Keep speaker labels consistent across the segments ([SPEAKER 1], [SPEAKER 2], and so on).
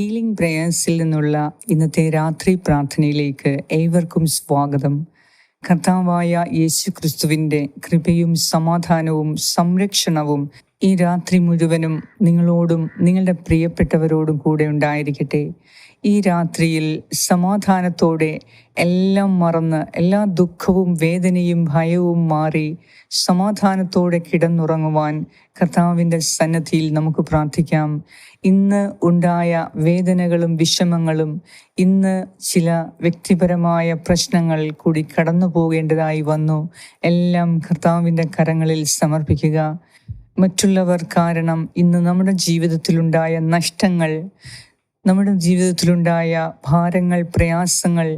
[SPEAKER 1] Healing പ്രേയേഴ്സിൽ നിന്നുള്ള ഇന്നത്തെ രാത്രി പ്രാർത്ഥനയിലേക്ക് ഏവർക്കും സ്വാഗതം. കർത്താവായ യേശു ക്രിസ്തുവിന്റെ കൃപയും സമാധാനവും സംരക്ഷണവും ഈ രാത്രി മുഴുവനും നിങ്ങളോടും നിങ്ങളുടെ പ്രിയപ്പെട്ടവരോടും കൂടെ ഉണ്ടായിരിക്കട്ടെ. ഈ രാത്രിയിൽ സമാധാനത്തോടെ എല്ലാം മറന്ന് എല്ലാ ദുഃഖവും വേദനയും ഭയവും മാറി സമാധാനത്തോടെ കിടന്നുറങ്ങുവാൻ കർത്താവിന്റെ സന്നദ്ധിയിൽ നമുക്ക് പ്രാർത്ഥിക്കാം. ഇന്ന് ഉണ്ടായ വേദനകളും വിഷമങ്ങളും ഇന്ന് ചില വ്യക്തിപരമായ പ്രശ്നങ്ങൾ കൂടി കടന്നു പോകേണ്ടതായി വന്നു. എല്ലാം കർത്താവിന്റെ കരങ്ങളിൽ സമർപ്പിക്കുക. മറ്റുള്ളവർ കാരണം ഇന്ന് നമ്മുടെ ജീവിതത്തിലുണ്ടായ നഷ്ടങ്ങൾ നമ്മുടെ ജീവിതത്തിലുണ്ടായ ഭാരങ്ങൾ പ്രയാസങ്ങൾ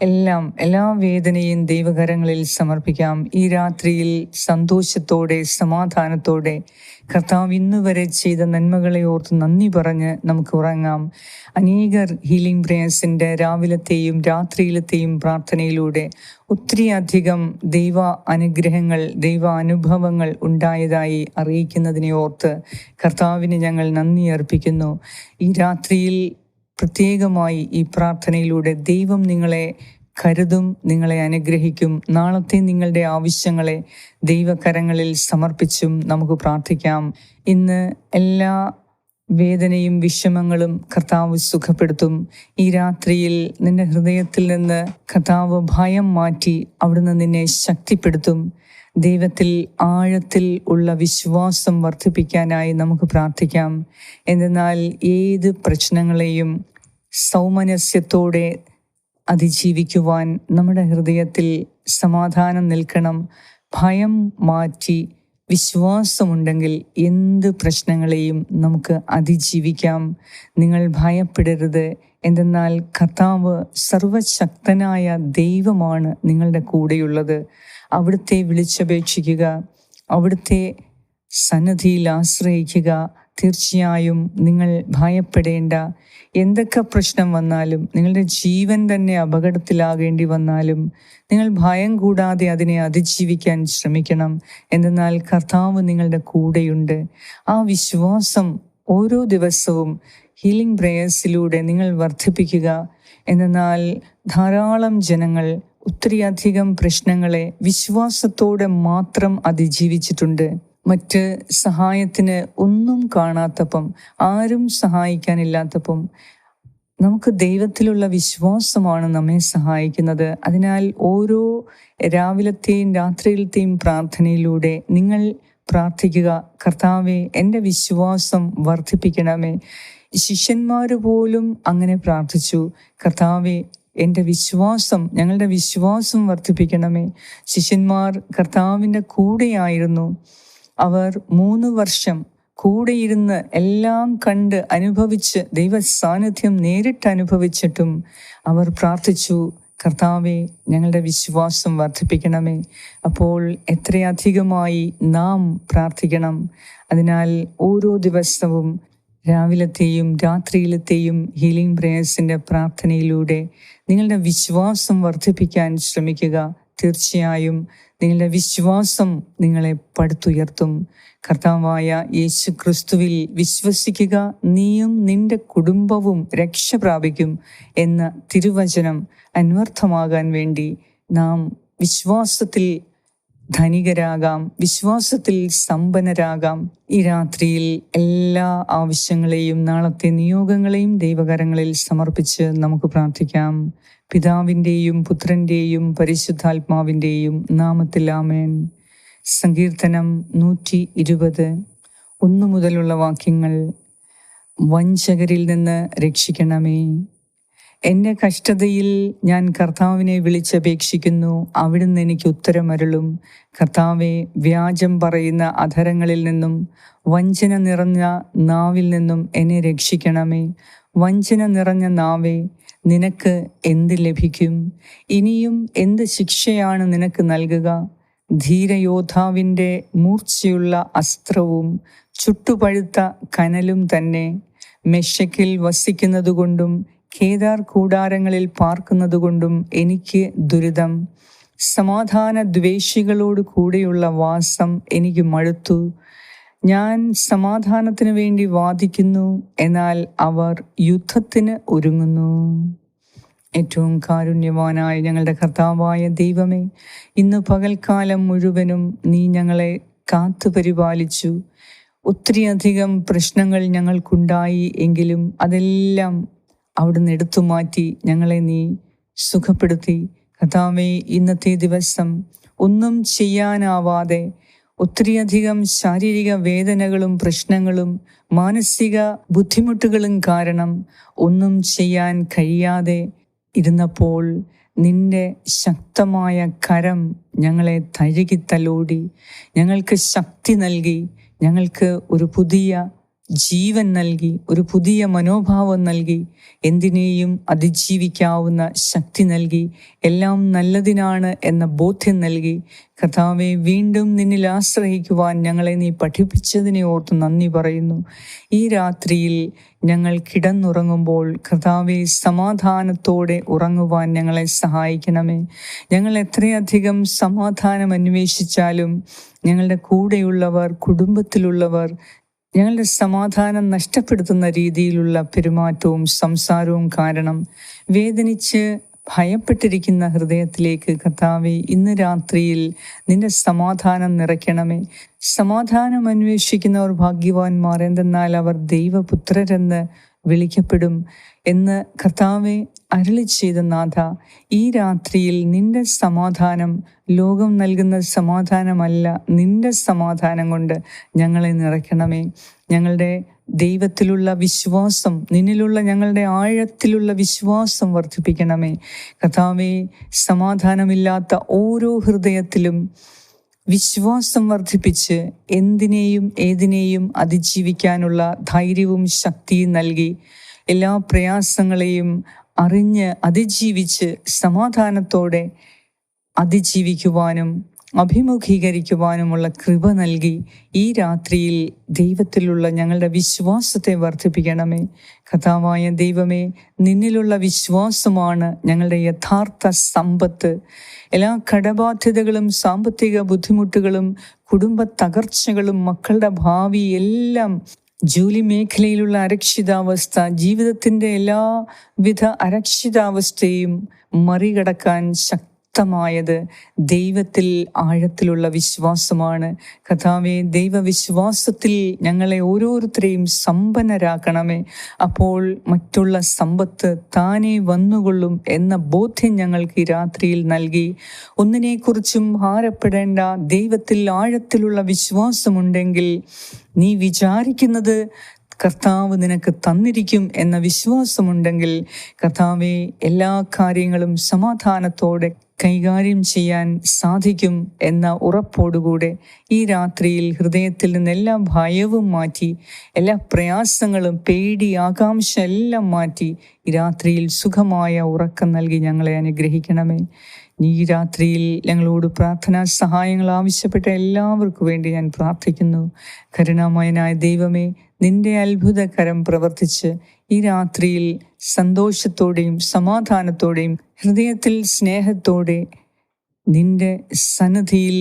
[SPEAKER 1] എല്ലാം എല്ലാ വേദനയും ദൈവകരങ്ങളിൽ സമർപ്പിക്കാം. ഈ രാത്രിയിൽ സന്തോഷത്തോടെ സമാധാനത്തോടെ കർത്താവ് ഇന്ന് വരെ ചെയ്ത നന്മകളെ ഓർത്ത് നന്ദി പറഞ്ഞ് നമുക്ക് ഉറങ്ങാം. അനേകർ ഹീലിംഗ് പ്രേയേഴ്സിന്റെ രാവിലത്തെയും രാത്രിയിലത്തെയും പ്രാർത്ഥനയിലൂടെ ഒത്തിരി അധികം ദൈവ അനുഗ്രഹങ്ങൾ ദൈവ അനുഭവങ്ങൾ ഉണ്ടായതായി അറിയിക്കുന്നതിനെ ഓർത്ത് കർത്താവിന് ഞങ്ങൾ നന്ദി അർപ്പിക്കുന്നു. ഈ രാത്രിയിൽ പ്രത്യേകമായി ഈ പ്രാർത്ഥനയിലൂടെ ദൈവം നിങ്ങളെ കരുതും നിങ്ങളെ അനുഗ്രഹിക്കും. നാളത്തെ നിങ്ങളുടെ ആവശ്യങ്ങളെ ദൈവകരങ്ങളിൽ സമർപ്പിച്ചും നമുക്ക് പ്രാർത്ഥിക്കാം. ഇന്ന് എല്ലാ വേദനയും വിഷമങ്ങളും കർത്താവ് സുഖപ്പെടുത്തും. ഈ രാത്രിയിൽ നിന്റെ ഹൃദയത്തിൽ നിന്ന് കർത്താവ് ഭയം മാറ്റി അവിടുന്ന് നിന്നെ ശക്തിപ്പെടുത്തും. ദൈവത്തിൽ ആഴത്തിൽ ഉള്ള വിശ്വാസം വർദ്ധിപ്പിക്കാനായി നമുക്ക് പ്രാർത്ഥിക്കാം. എന്നാൽ ഏത് പ്രശ്നങ്ങളെയും സൗമനസ്യത്തോടെ അതിജീവിക്കുവാൻ നമ്മുടെ ഹൃദയത്തിൽ സമാധാനം നിൽക്കണം. ഭയം മാറ്റി വിശ്വാസമുണ്ടെങ്കിൽ എന്ത് പ്രശ്നങ്ങളെയും നമുക്ക് അതിജീവിക്കാം. നിങ്ങൾ ഭയപ്പെടരുത്. എന്തെന്നാൽ കർത്താവ് സർവശക്തനായ ദൈവമാണ് നിങ്ങളുടെ കൂടെയുള്ളത്. അവിടുത്തെ വിളിച്ചപേക്ഷിക്കുക അവിടുത്തെ സന്നദ്ധിയിൽ ആശ്രയിക്കുക. തീർച്ചയായും നിങ്ങൾ ഭയപ്പെടേണ്ട. എന്തൊക്കെ പ്രശ്നം വന്നാലും നിങ്ങളുടെ ജീവൻ തന്നെ അപകടത്തിലാകേണ്ടി വന്നാലും നിങ്ങൾ ഭയം കൂടാതെ അതിനെ അതിജീവിക്കാൻ ശ്രമിക്കണം. എന്തെന്നാൽ കർത്താവ് നിങ്ങളുടെ കൂടെയുണ്ട്. ആ വിശ്വാസം ഓരോ ദിവസവും ഹീലിംഗ് പ്രേയേഴ്സിലൂടെ നിങ്ങൾ വർദ്ധിപ്പിക്കുക. എന്നാൽ ധാരാളം ജനങ്ങൾ ഒത്തിരിയധികം പ്രശ്നങ്ങളെ വിശ്വാസത്തോടെ മാത്രം അതിജീവിച്ചിട്ടുണ്ട്. മറ്റ് സഹായത്തിന് ഒന്നും കാണാത്തപ്പം ആരും സഹായിക്കാനില്ലാത്തപ്പം നമുക്ക് ദൈവത്തിലുള്ള വിശ്വാസമാണ് നമ്മെ സഹായിക്കുന്നത്. അതിനാൽ ഓരോ രാവിലത്തെയും രാത്രിയിലത്തെയും പ്രാർത്ഥനയിലൂടെ നിങ്ങൾ പ്രാർത്ഥിക്കുക. കർത്താവെ എന്റെ വിശ്വാസം വർദ്ധിപ്പിക്കണമേ. ശിഷ്യന്മാർ പോലും അങ്ങനെ പ്രാർത്ഥിച്ചു. കർത്താവെ എന്റെ വിശ്വാസം ഞങ്ങളുടെ വിശ്വാസം വർദ്ധിപ്പിക്കണമേ. ശിഷ്യന്മാർ കർത്താവിന്റെ കൂടെയായിരുന്നു. അവർ മൂന്ന് വർഷം കൂടെയിരുന്ന് എല്ലാം കണ്ട് അനുഭവിച്ച് ദൈവ സാന്നിധ്യം നേരിട്ട് അനുഭവിച്ചിട്ടും അവർ പ്രാർത്ഥിച്ചു കർത്താവെ ഞങ്ങളുടെ വിശ്വാസം വർദ്ധിപ്പിക്കണമേ. അപ്പോൾ എത്രയധികമായി നാം പ്രാർത്ഥിക്കണം. അതിനാൽ ഓരോ ദിവസവും രാവിലത്തെയും രാത്രിയിലത്തെയും ഹീലിംഗ് പ്രേയേഴ്സിന്റെ പ്രാർത്ഥനയിലൂടെ നിങ്ങളുടെ വിശ്വാസം വർദ്ധിപ്പിക്കാൻ ശ്രമിക്കുക. തീർച്ചയായും നിങ്ങളുടെ വിശ്വാസം നിങ്ങളെ പടുത്തുയർത്തും. കർത്താവായ യേശു ക്രിസ്തുവിൽ വിശ്വസിക്കുക നീയും നിന്റെ കുടുംബവും രക്ഷ പ്രാപിക്കും എന്ന തിരുവചനം അന്വർത്ഥമാകാൻ വേണ്ടി നാം വിശ്വാസത്തിൽ ധനികരാകാം വിശ്വാസത്തിൽ സമ്പന്നരാകാം. ഈ രാത്രിയിൽ എല്ലാ ആവശ്യങ്ങളെയും നാളത്തെ നിയോഗങ്ങളെയും ദൈവകരങ്ങളിൽ സമർപ്പിച്ച് നമുക്ക് പ്രാർത്ഥിക്കാം. പിതാവിന്റെയും പുത്രന്റെയും പരിശുദ്ധാത്മാവിന്റെയും നാമത്തിൽ ആമേൻ. സങ്കീർത്തനം നൂറ്റി ഇരുപത്. ഒന്നു മുതലുള്ള വാക്യങ്ങൾ വഞ്ചകരിൽ നിന്ന് രക്ഷിക്കണമേ. എന്റെ കഷ്ടതയിൽ ഞാൻ കർത്താവിനെ വിളിച്ചപേക്ഷിക്കുന്നു. അവിടുന്ന് എനിക്ക് ഉത്തരമരുളും. കർത്താവെ വ്യാജം പറയുന്ന അധരങ്ങളിൽ നിന്നും വഞ്ചന നിറഞ്ഞ നാവിൽ നിന്നും എന്നെ രക്ഷിക്കണമേ. വഞ്ചന നിറഞ്ഞ നാവേ നിനക്ക് എന്ത് ലഭിക്കും? ഇനിയും എന്ത് ശിക്ഷയാണ് നിനക്ക് നൽകുക? ധീരയോദ്ധാവിന്റെ മൂർച്ചയുള്ള അസ്ത്രവും ചുട്ടുപഴുത്ത കനലും തന്നെ. മെഷക്കിൽ വസിക്കുന്നതുകൊണ്ടും കേദാർ കൂടാരങ്ങളിൽ പാർക്കുന്നതുകൊണ്ടും എനിക്ക് ദുരിതം. സമാധാന ദ്വേഷികളോട് കൂടെയുള്ള വാസം എനിക്ക് മഴുത്തു ഞാൻ സമാധാനത്തിനു വേണ്ടി വാദിക്കുന്നു എന്നാൽ അവർ യുദ്ധത്തിന് ഒരുങ്ങുന്നു. ഏറ്റവും കാരുണ്യവാനായ ഞങ്ങളുടെ കർത്താവായ ദൈവമേ ഇന്ന് പകൽക്കാലം മുഴുവനും നീ ഞങ്ങളെ കാത്തു പരിപാലിച്ചു. ഒത്തിരിയധികം പ്രശ്നങ്ങൾ ഞങ്ങൾക്കുണ്ടായി എങ്കിലും അതെല്ലാം അവിടുന്ന് എടുത്തു മാറ്റി ഞങ്ങളെ നീ സുഖപ്പെടുത്തി. കഥാവേ ഇന്നത്തെ ദിവസം ഒന്നും ചെയ്യാനാവാതെ ഒത്തിരിയധികം ശാരീരിക വേദനകളും പ്രശ്നങ്ങളും മാനസിക ബുദ്ധിമുട്ടുകളും കാരണം ഒന്നും ചെയ്യാൻ കഴിയാതെ ഇരുന്നപ്പോൾ നിന്റെ ശക്തമായ കരം ഞങ്ങളെ തഴുകി തലോടി. ഞങ്ങൾക്ക് ശക്തി നൽകി. ഞങ്ങൾക്ക് ഒരു പുതിയ ജീവൻ നൽകി ഒരു പുതിയ മനോഭാവം നൽകി എന്തിനേയും അതിജീവിക്കാവുന്ന ശക്തി നൽകി എല്ലാം നല്ലതിനാണ് എന്ന ബോധ്യം നൽകി കഥാവെ വീണ്ടും നിന്നിൽ ആശ്രയിക്കുവാൻ ഞങ്ങളെ നീ പഠിപ്പിച്ചതിനെ ഓർത്ത് നന്ദി പറയുന്നു. ഈ രാത്രിയിൽ ഞങ്ങൾ കിടന്നുറങ്ങുമ്പോൾ കഥാവെ സമാധാനത്തോടെ ഉറങ്ങുവാൻ ഞങ്ങളെ സഹായിക്കണമേ. ഞങ്ങൾ എത്രയധികം സമാധാനം അന്വേഷിച്ചാലും ഞങ്ങളുടെ കൂടെയുള്ളവർ കുടുംബത്തിലുള്ളവർ ഞങ്ങളുടെ സമാധാനം നഷ്ടപ്പെടുത്തുന്ന രീതിയിലുള്ള പെരുമാറ്റവും സംസാരവും കാരണം വേദനിച്ച് ഭയപ്പെട്ടിരിക്കുന്ന ഹൃദയത്തിലേക്ക് കർത്താവെ ഇന്ന് രാത്രിയിൽ നിന്റെ സമാധാനം നിറയ്ക്കണമേ. സമാധാനം അന്വേഷിക്കുന്നവർ ഭാഗ്യവാന്മാർ എന്തെന്നാൽ അവർ ദൈവപുത്രരെന്ന് വിളിക്കപ്പെടും എന്ന് കർത്താവെ അരളി ചെയ്ത നാഥ ഈ രാത്രിയിൽ നിന്റെ സമാധാനം ലോകം നൽകുന്ന സമാധാനമല്ല നിന്റെ സമാധാനം കൊണ്ട് ഞങ്ങളെ നിറയ്ക്കണമേ. ഞങ്ങളുടെ ദൈവത്തിലുള്ള വിശ്വാസം നിന്നിലുള്ള ഞങ്ങളുടെ ആഴത്തിലുള്ള വിശ്വാസം വർദ്ധിപ്പിക്കണമേ. കഥാവെ സമാധാനമില്ലാത്ത ഓരോ ഹൃദയത്തിലും വിശ്വാസം വർദ്ധിപ്പിച്ച് എന്തിനേയും ഏതിനേയും അതിജീവിക്കാനുള്ള ധൈര്യവും ശക്തിയും നൽകി എല്ലാ പ്രയാസങ്ങളെയും അറിഞ്ഞ് അതിജീവിച്ച് സമാധാനത്തോടെ അതിജീവിക്കുവാനും അഭിമുഖീകരിക്കുവാനുമുള്ള കൃപ നൽകി ഈ രാത്രിയിൽ ദൈവത്തിലുള്ള ഞങ്ങളുടെ വിശ്വാസത്തെ വർദ്ധിപ്പിക്കണമേ. കഥാവായ ദൈവമേ നിന്നിലുള്ള വിശ്വാസമാണ് ഞങ്ങളുടെ യഥാർത്ഥ സമ്പത്ത്. എല്ലാ കടബാധ്യതകളും സാമ്പത്തിക ബുദ്ധിമുട്ടുകളും കുടുംബ തകർച്ചകളും മക്കളുടെ ഭാവി എല്ലാം ജോലി മേഖലയിലുള്ള അരക്ഷിതാവസ്ഥ ജീവിതത്തിന്റെ എല്ലാവിധ അരക്ഷിതാവസ്ഥയും മറികടക്കാൻ ശക്തി ശക്തമായത് ദൈവത്തിൽ ആഴത്തിലുള്ള വിശ്വാസമാണ്. കഥാവെ ദൈവവിശ്വാസത്തിൽ ഞങ്ങളെ ഓരോരുത്തരെയും സമ്പന്നരാക്കണമേ. അപ്പോൾ മറ്റുള്ള സമ്പത്ത് താനെ വന്നുകൊള്ളും എന്ന ബോധ്യം ഞങ്ങൾക്ക് ഈ രാത്രിയിൽ നൽകി. ഒന്നിനെക്കുറിച്ചും ഭാരപ്പെടേണ്ട ദൈവത്തിൽ ആഴത്തിലുള്ള വിശ്വാസമുണ്ടെങ്കിൽ നീ വിചാരിക്കുന്നത് കർത്താവ് നിനക്ക് തന്നിരിക്കും എന്ന വിശ്വാസമുണ്ടെങ്കിൽ കർത്താവെ എല്ലാ കാര്യങ്ങളും സമാധാനത്തോടെ കൈകാര്യം ചെയ്യാൻ സാധിക്കും എന്ന ഉറപ്പോടുകൂടെ ഈ രാത്രിയിൽ ഹൃദയത്തിൽ നിന്ന് എല്ലാ ഭയവും മാറ്റി എല്ലാ പ്രയാസങ്ങളും പേടി ആകാംക്ഷ എല്ലാം മാറ്റി ഈ രാത്രിയിൽ സുഖമായ ഉറക്കം നൽകി ഞങ്ങളെ അനുഗ്രഹിക്കണമേ. ഈ രാത്രിയിൽ ഞങ്ങളോട് പ്രാർത്ഥനാ സഹായങ്ങൾ ആവശ്യപ്പെട്ട എല്ലാവർക്കും വേണ്ടി ഞാൻ പ്രാർത്ഥിക്കുന്നു. കരുണാമയനായ ദൈവമേ നിന്റെ അത്ഭുതകരം പ്രവർത്തിച്ച് ഈ രാത്രിയിൽ സന്തോഷത്തോടെയും സമാധാനത്തോടെയും ഹൃദയത്തിൽ സ്നേഹത്തോടെ നിന്റെ സന്നദ്ധിയിൽ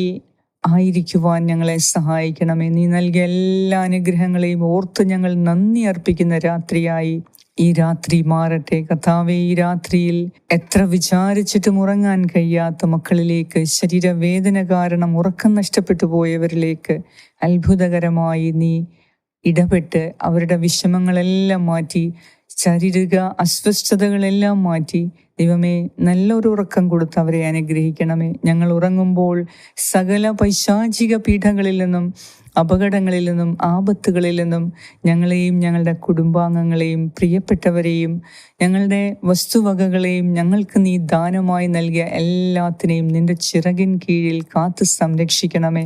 [SPEAKER 1] ആയിരിക്കുവാൻ ഞങ്ങളെ സഹായിക്കണമേ. നീ നൽകിയ എല്ലാ അനുഗ്രഹങ്ങളെയും ഓർത്ത് ഞങ്ങൾ നന്ദി അർപ്പിക്കുന്ന രാത്രിയായി ഈ രാത്രി മാറട്ടെ. കഥാവേ ഈ രാത്രിയിൽ എത്ര വിചാരിച്ചിട്ടും ഉറങ്ങാൻ കഴിയാത്ത മക്കളിലേക്ക് ശരീരവേദന കാരണം ഉറക്കം നഷ്ടപ്പെട്ടു പോയവരിലേക്ക് അത്ഭുതകരമായി നീ ഇടപെട്ട് അവരുടെ വിഷമങ്ങളെല്ലാം മാറ്റി ശാരീരിക അസ്വസ്ഥതകളെല്ലാം മാറ്റി ദൈവമേ നല്ലൊരു ഉറക്കം കൊടുത്ത് അവരെ അനുഗ്രഹിക്കണമേ. ഞങ്ങൾ ഉറങ്ങുമ്പോൾ സകല പൈശാചിക പീഠങ്ങളിൽ നിന്നും അപകടങ്ങളിൽ നിന്നും ആപത്തുകളിൽ നിന്നും ഞങ്ങളെയും ഞങ്ങളുടെ കുടുംബാംഗങ്ങളെയും പ്രിയപ്പെട്ടവരെയും ഞങ്ങളുടെ വസ്തുവകകളെയും ഞങ്ങൾക്ക് നീ ദാനമായി നൽകിയ എല്ലാത്തിനെയും നിന്റെ ചിറകിൻ കീഴിൽ കാത്തു സംരക്ഷിക്കണമേ.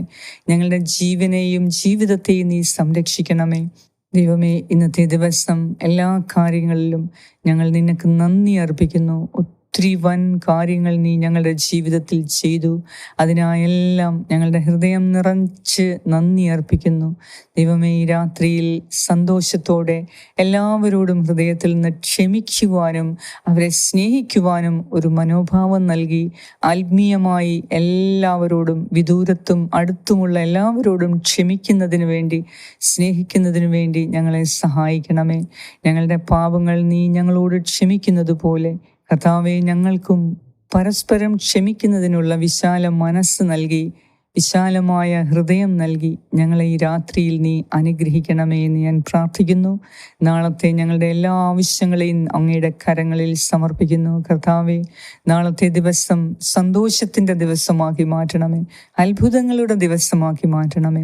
[SPEAKER 1] ഞങ്ങളുടെ ജീവനെയും ജീവിതത്തെയും നീ സംരക്ഷിക്കണമേ. ദൈവമേ ഇന്നത്തെ ദിവസം എല്ലാ കാര്യങ്ങളിലും ഞങ്ങൾ നിനക്ക് നന്ദി അർപ്പിക്കുന്നു. ഒത്തിരി വൻ കാര്യങ്ങൾ നീ ഞങ്ങളുടെ ജീവിതത്തിൽ ചെയ്തു. അതിനായെല്ലാം ഞങ്ങളുടെ ഹൃദയം നിറച്ച് നന്ദി അർപ്പിക്കുന്നു. ദൈവമേ ഈ രാത്രിയിൽ സന്തോഷത്തോടെ എല്ലാവരോടും ഹൃദയത്തിൽ നിന്ന് ക്ഷമിക്കുവാനും അവരെ സ്നേഹിക്കുവാനും ഒരു മനോഭാവം നൽകി ആത്മീയമായി എല്ലാവരോടും വിദൂരത്തും അടുത്തുമുള്ള എല്ലാവരോടും ക്ഷമിക്കുന്നതിന് വേണ്ടി സ്നേഹിക്കുന്നതിന് വേണ്ടി ഞങ്ങളെ സഹായിക്കണമേ. ഞങ്ങളുടെ പാപങ്ങൾ നീ ഞങ്ങളോട് ക്ഷമിക്കുന്നത് പോലെ കർത്താവെ ഞങ്ങൾക്കും പരസ്പരം ക്ഷമിക്കുന്നതിനുള്ള വിശാല മനസ്സ് നൽകി വിശാലമായ ഹൃദയം നൽകി ഞങ്ങളെ ഈ രാത്രിയിൽ നീ അനുഗ്രഹിക്കണമേ എന്ന് ഞാൻ പ്രാർത്ഥിക്കുന്നു. നാളത്തെ ഞങ്ങളുടെ എല്ലാ ആവശ്യങ്ങളെയും അങ്ങയുടെ കരങ്ങളിൽ സമർപ്പിക്കുന്നു. കർത്താവെ നാളത്തെ ദിവസം സന്തോഷത്തിന്റെ ദിവസമാക്കി മാറ്റണമേ. അത്ഭുതങ്ങളുടെ ദിവസമാക്കി മാറ്റണമേ.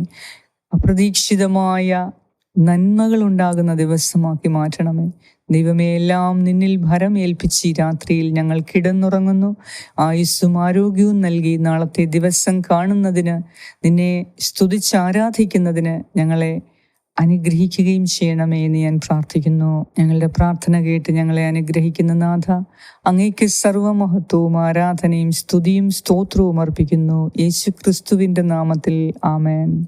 [SPEAKER 1] അപ്രതീക്ഷിതമായ നന്മകൾ ഉണ്ടാകുന്ന ദിവസമാക്കി മാറ്റണമേ. ദൈവമേ എല്ലാം നിന്നിൽ ഭരം ഏൽപ്പിച്ച് രാത്രിയിൽ ഞങ്ങൾ കിടന്നുറങ്ങുന്നു. ആയുസ്സും ആരോഗ്യവും നൽകി നാളത്തെ ദിവസം കാണുന്നതിന് നിന്നെ സ്തുതിച്ച് ആരാധിക്കുന്നതിന് ഞങ്ങളെ അനുഗ്രഹിക്കുകയും ചെയ്യണമേ എന്ന് ഞാൻ പ്രാർത്ഥിക്കുന്നു. ഞങ്ങളുടെ പ്രാർത്ഥന കേട്ട് ഞങ്ങളെ അനുഗ്രഹിക്കുന്ന നാഥ അങ്ങേക്ക് സർവമഹത്വവും ആരാധനയും സ്തുതിയും സ്തോത്രവും അർപ്പിക്കുന്നു. യേശു ക്രിസ്തുവിന്റെ നാമത്തിൽ ആമേൻ.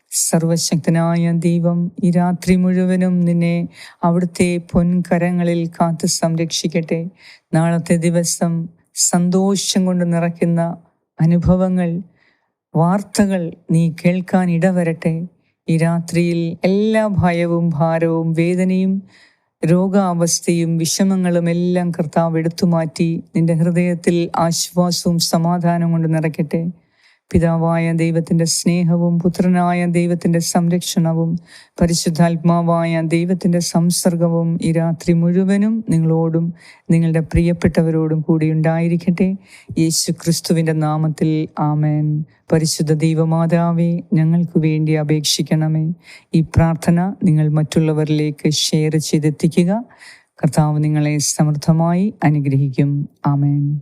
[SPEAKER 1] സർവശക്തനായ ദൈവം ഈ രാത്രി മുഴുവനും നിന്നെ അവിടുത്തെ പൊൻകരങ്ങളിൽ കാത്തു സംരക്ഷിക്കട്ടെ. നാളത്തെ ദിവസം സന്തോഷം കൊണ്ട് നിറയ്ക്കുന്ന അനുഭവങ്ങൾ വാർത്തകൾ നീ കേൾക്കാൻ ഇടവരട്ടെ. ഈ രാത്രിയിൽ എല്ലാ ഭയവും ഭാരവും വേദനയും രോഗാവസ്ഥയും വിഷമങ്ങളും എല്ലാം കർത്താവ് എടുത്തുമാറ്റി നിന്റെ ഹൃദയത്തിൽ ആശ്വാസവും സമാധാനവും കൊണ്ട് നിറയ്ക്കട്ടെ. പിതാവായ ദൈവത്തിന്റെ സ്നേഹവും പുത്രനായ ദൈവത്തിന്റെ സംരക്ഷണവും പരിശുദ്ധാത്മാവായ ദൈവത്തിന്റെ സംസർഗവും ഈ രാത്രി മുഴുവനും നിങ്ങളോടും നിങ്ങളുടെ പ്രിയപ്പെട്ടവരോടും കൂടി ഉണ്ടായിരിക്കട്ടെ. യേശു ക്രിസ്തുവിന്റെ നാമത്തിൽ ആമേൻ. പരിശുദ്ധ ദൈവമാതാവേ ഞങ്ങൾക്ക് വേണ്ടി അപേക്ഷിക്കണമേ. ഈ പ്രാർത്ഥന നിങ്ങൾ മറ്റുള്ളവരിലേക്ക് ഷെയർ ചെയ്തെത്തിക്കുക. കർത്താവ് നിങ്ങളെ സമൃദ്ധമായി അനുഗ്രഹിക്കും. ആമേൻ.